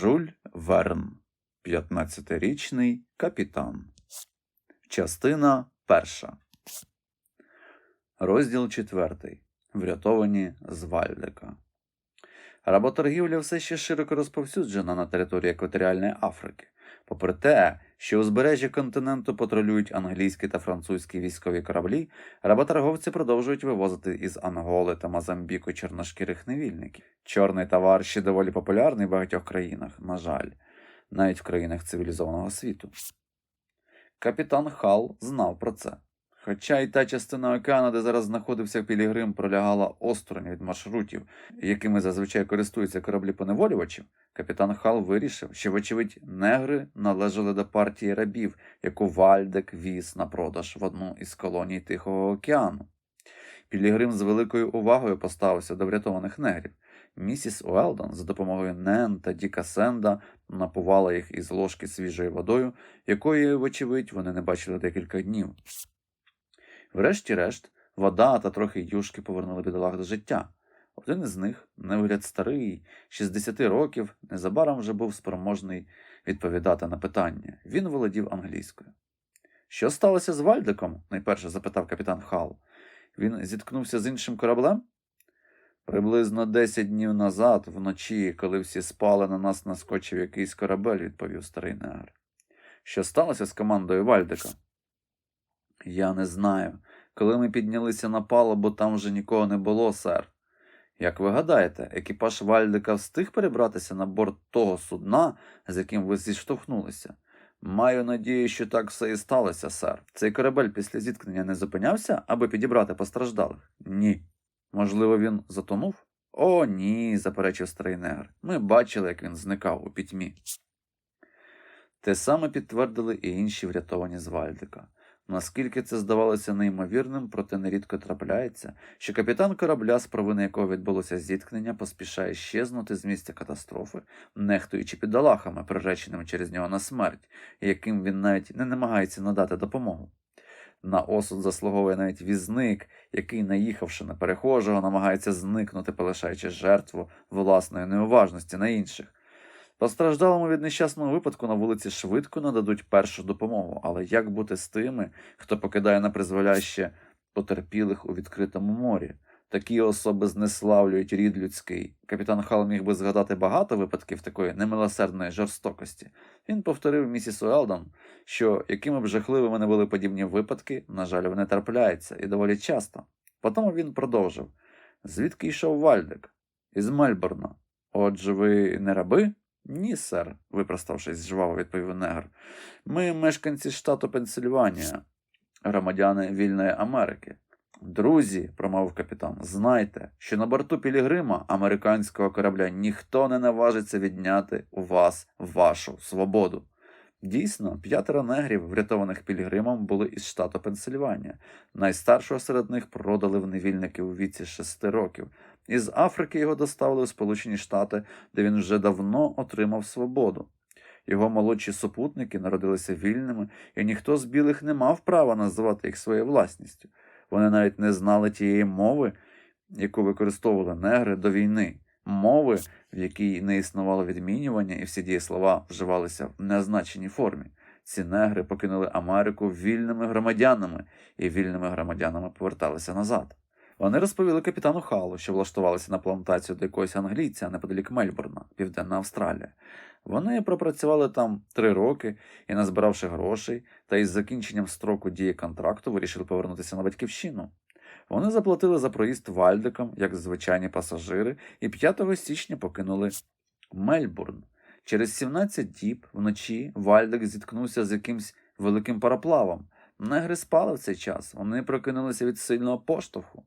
Жуль Верн, 15-річний капітан. Частина перша. Розділ четвертий. Врятовані з Вальдека. Работоргівля все ще широко розповсюджена на території екваторіальної Африки. Попри те, що узбережжя континенту патрулюють англійські та французькі військові кораблі, работорговці продовжують вивозити із Анголи та Мозамбіку чорношкірих невільників. Чорний товар ще доволі популярний в багатьох країнах, на жаль, навіть в країнах цивілізованого світу. Капітан Хал знав про це. Хоча і та частина океану, де зараз знаходився Пілігрим, пролягала осторонь від маршрутів, якими зазвичай користуються кораблі поневолювачів, капітан Хал вирішив, що, вочевидь, негри належали до партії рабів, яку Вальдек віз на продаж в одну із колоній Тихого океану. Пілігрим з великою увагою поставився до врятованих негрів. Місіс Уелдон за допомогою Нен та Діка Сенда напувала їх із ложки свіжою водою, якої, вочевидь, вони не бачили декілька днів. Врешті-решт, вода та трохи юшки повернули бідолах до життя. Один із них, на вигляд старий, 60 років, незабаром вже був спроможний відповідати на питання. Він володів англійською. Що сталося з Вальдиком? найперше запитав капітан Хал. Він зіткнувся з іншим кораблем? Приблизно 10 днів назад, вночі, коли всі спали, на нас наскочив якийсь корабель, відповів старий негр. Що сталося з командою Вальдика? Я не знаю. Коли ми піднялися на палубу, там вже нікого не було, сер. Як ви гадаєте, екіпаж Вальдика встиг перебратися на борт того судна, з яким ви зіштовхнулися? Маю надію, що так все і сталося, сер. Цей корабель після зіткнення не зупинявся, аби підібрати постраждалих? Ні. Можливо, він затонув? О, ні, заперечив старий негр. Ми бачили, як він зникав у пітьмі. Те саме підтвердили і інші врятовані з Вальдика. Наскільки це здавалося неймовірним, проте нерідко трапляється, що капітан корабля, з провини якого відбулося зіткнення, поспішає щезнути з місця катастрофи, нехтуючи підалахами, приреченими через нього на смерть, яким він навіть не намагається надати допомогу. На осуд заслуговує навіть візник, який, наїхавши на перехожого, намагається зникнути, полишаючи жертву власної неуважності на інших. Постраждалому від нещасного випадку на вулиці швидко нададуть першу допомогу, але як бути з тими, хто покидає на призволяще потерпілих у відкритому морі? Такі особи знеславлюють рід людський. Капітан Хал міг би згадати багато випадків такої немилосердної жорстокості. Він повторив місіс Уелдон, що якими б жахливими не були подібні випадки, на жаль, вони трапляються і доволі часто. Потім він продовжив звідки йшов Вальдик? Із Мельбурна. Отже, ви не раби? Ні, сер, випроставшись жваво, відповів негр. Ми мешканці штату Пенсильванія, громадяни Вільної Америки. Друзі, промовив капітан, знайте, що на борту Пілігрима американського корабля ніхто не наважиться відняти у вас вашу свободу. Дійсно, п'ятеро негрів, врятованих Пілігримом, були із штату Пенсильванія. Найстаршого серед них продали в невільники у віці шести років. Із Африки його доставили у Сполучені Штати, де він вже давно отримав свободу. Його молодші супутники народилися вільними, і ніхто з білих не мав права називати їх своєю власністю. Вони навіть не знали тієї мови, яку використовували негри до війни, мови, в якій не існувало відмінювання, і всі дієслова вживалися в незначеній формі. Ці негри покинули Америку вільними громадянами, і вільними громадянами поверталися назад. Вони розповіли капітану Халу, що влаштувалися на плантацію до якогось англійця неподалік Мельбурна, Південна Австралія. Вони пропрацювали там три роки і, назбиравши грошей, та із закінченням строку дії контракту вирішили повернутися на батьківщину. Вони заплатили за проїзд Вальдиком, як звичайні пасажири, і 5 січня покинули Мельбурн. Через 17 діб вночі Вальдик зіткнувся з якимсь великим пароплавом. Негри спали в цей час, вони прокинулися від сильного поштовху.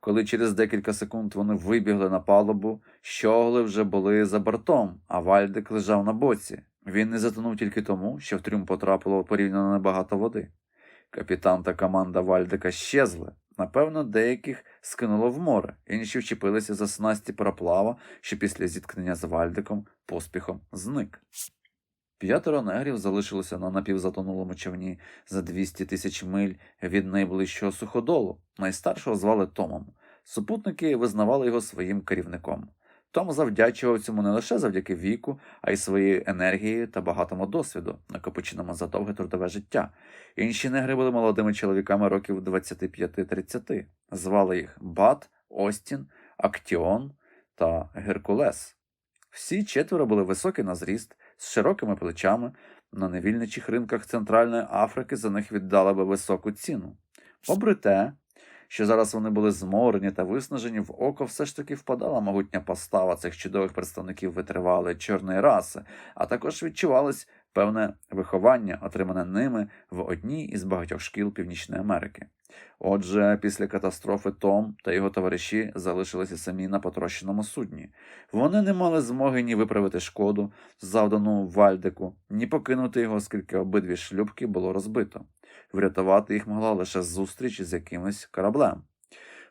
Коли через декілька секунд вони вибігли на палубу, щогли вже були за бортом, а Вальдик лежав на боці. Він не затонув тільки тому, що в трюм потрапило порівняно небагато води. Капітан та команда Вальдика щезли. Напевно, деяких скинуло в море, інші вчепилися за снасті пароплава, що після зіткнення з Вальдиком поспіхом зник. П'ятеро негрів залишилося на напівзатонулому човні за 200 тисяч миль від найближчого суходолу. Найстаршого звали Томом. Супутники визнавали його своїм керівником. Том завдячував цьому не лише завдяки віку, а й своєю енергією та багатому досвіду, накопиченому за довге трудове життя. Інші негри були молодими чоловіками років 25-30. Звали їх Бат, Остін, Актіон та Геркулес. Всі четверо були високі на зріст, з широкими плечами. На невільничих ринках Центральної Африки за них віддали би високу ціну. Попри те, що зараз вони були зморені та виснажені, в око все ж таки впадала могутня постава цих чудових представників витривалої чорної раси, а також відчувалось певне виховання, отримане ними в одній із багатьох шкіл Північної Америки. Отже, після катастрофи Том та його товариші залишилися самі на потрощеному судні. Вони не мали змоги ні виправити шкоду, завдану Вальдику, ні покинути його, оскільки обидві шлюбки було розбито. Врятувати їх могла лише зустріч з якимось кораблем.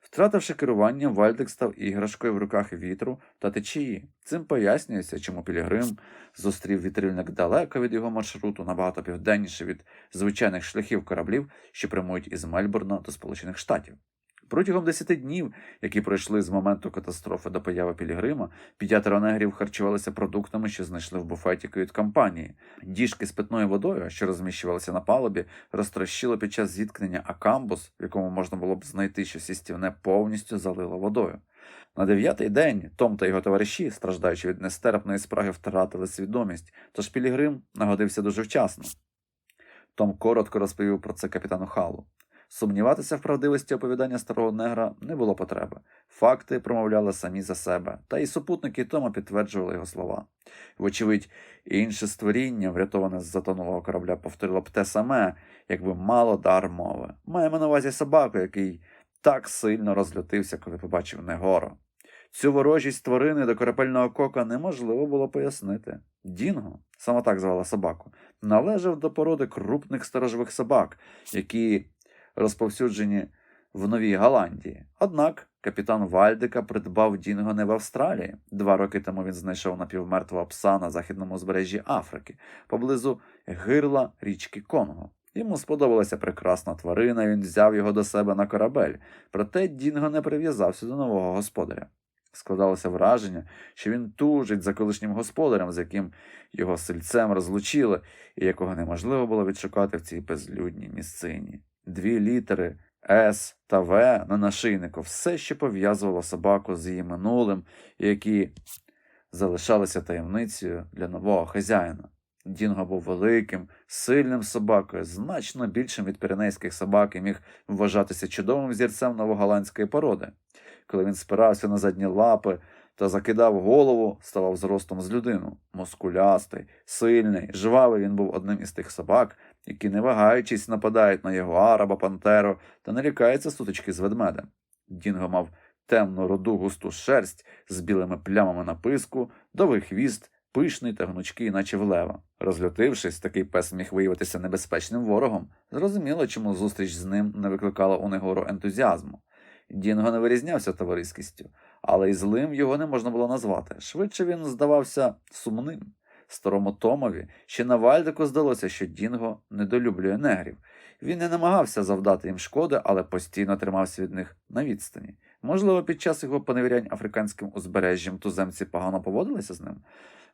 Втративши керування, Вальдик став іграшкою в руках вітру та течії. Цим пояснюється, чому Пілігрим зустрів вітрильник далеко від його маршруту, набагато південніше від звичайних шляхів кораблів, що прямують із Мельбурна до Сполучених Штатів. Протягом 10 днів, які пройшли з моменту катастрофи до появи Пілігрима, п'ятеро негрів харчувалися продуктами, що знайшли в буфеті кают-компанії. Діжки з питною водою, що розміщувалися на палубі, розтрощило під час зіткнення, а камбус, в якому можна було б знайти щось істівне, повністю залило водою. На дев'ятий день Том та його товариші, страждаючи від нестерпної спраги, втратили свідомість, тож Пілігрим нагодився дуже вчасно. Том коротко розповів про це капітану Халу. Сумніватися в правдивості оповідання старого негра не було потреби. Факти промовляли самі за себе, та й супутники Тома підтверджували його слова. Вочевидь, інше створіння, врятоване з затонулого корабля, повторило б те саме, якби мало дар мови. Маємо на увазі собаку, який так сильно розлютився, коли побачив Негоро. Цю ворожість тварини до корабельного кока неможливо було пояснити. Дінго, саме так звала собаку, належав до породи крупних сторожових собак, які розповсюджені в Новій Голландії. Однак капітан Вальдика придбав Дінго не в Австралії. Два роки тому він знайшов напівмертвого пса на західному узбережжі Африки, поблизу гирла річки Конго. Йому сподобалася прекрасна тварина, він взяв його до себе на корабель, проте Дінго не прив'язався до нового господаря. Складалося враження, що він тужить за колишнім господарем, з яким його сильцем розлучили, і якого неможливо було відшукати в цій безлюдній місцині. Дві літери С та В на нашийнику все ще пов'язувало собаку з її минулим, які залишалися таємницею для нового хазяїна. Дінго був великим, сильним собакою, значно більшим від піренейських собак і міг вважатися чудовим зірцем новоголандської породи. Коли він спирався на задні лапи та закидав голову, ставав зростом з людину. Мускулястий, сильний, жвавий він був одним із тих собак, які, не вагаючись, нападають на ягуар або пантеру та не лякаються сутички з ведмедем. Дінго мав темну роду густу шерсть з білими плямами на писку, довгий хвіст, пишний та гнучкий, наче в лева. Розлютившись, такий пес міг виявитися небезпечним ворогом. Зрозуміло, чому зустріч з ним не викликала у Негору ентузіазму. Дінго не вирізнявся товариськістю, але й злим його не можна було назвати. Швидше він здавався сумним. Старому Томові ще на Вальдику здалося, що Дінго недолюблює негрів. Він не намагався завдати їм шкоди, але постійно тримався від них на відстані. Можливо, під час його поневірянь африканським узбережжям туземці погано поводилися з ним.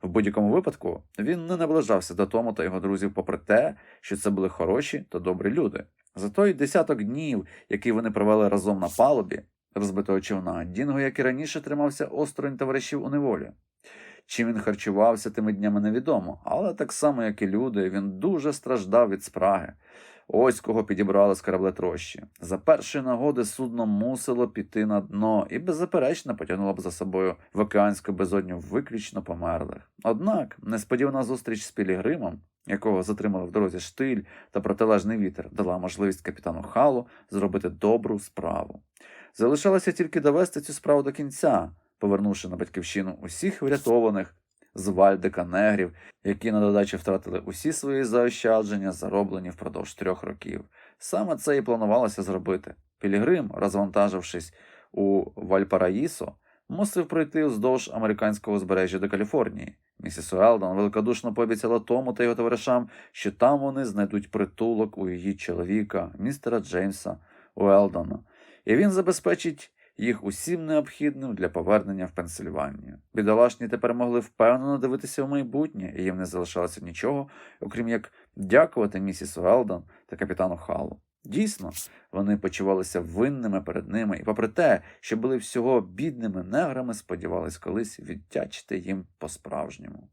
В будь-якому випадку він не наближався до Тому та його друзів, попри те, що це були хороші та добрі люди. За той десяток днів, які вони провели разом на палубі розбитого човна, Дінго, як і раніше, тримався осторонь товаришів у неволі. Чим він харчувався тими днями невідомо, але так само, як і люди, він дуже страждав від спраги. Ось кого підібрали з кораблетрощі. За першої нагоди судно мусило піти на дно і беззаперечно потягнуло б за собою в океанську безодню виключно померлих. Однак несподівана зустріч з Пілігримом, якого затримали в дорозі штиль та протилежний вітер, дала можливість капітану Халу зробити добру справу. Залишалося тільки довести цю справу до кінця, повернувши на батьківщину усіх врятованих з Вальдика негрів, які на додачі втратили усі свої заощадження, зароблені впродовж трьох років. Саме це і планувалося зробити. Пілігрим, розвантажившись у Вальпараїсо, мусив пройти уздовж американського узбережжя до Каліфорнії. Місіс Уелдон великодушно пообіцяла Тому та його товаришам, що там вони знайдуть притулок у її чоловіка, містера Джеймса Уелдона, і він забезпечить їх усім необхідним для повернення в Пенсильванію. Бідолашні тепер могли впевнено дивитися в майбутнє, і їм не залишалося нічого, окрім як дякувати місіс Велдон та капітану Халу. Дійсно, вони почувалися винними перед ними, і попри те, що були всього бідними неграми, сподівались колись віддячити їм по-справжньому.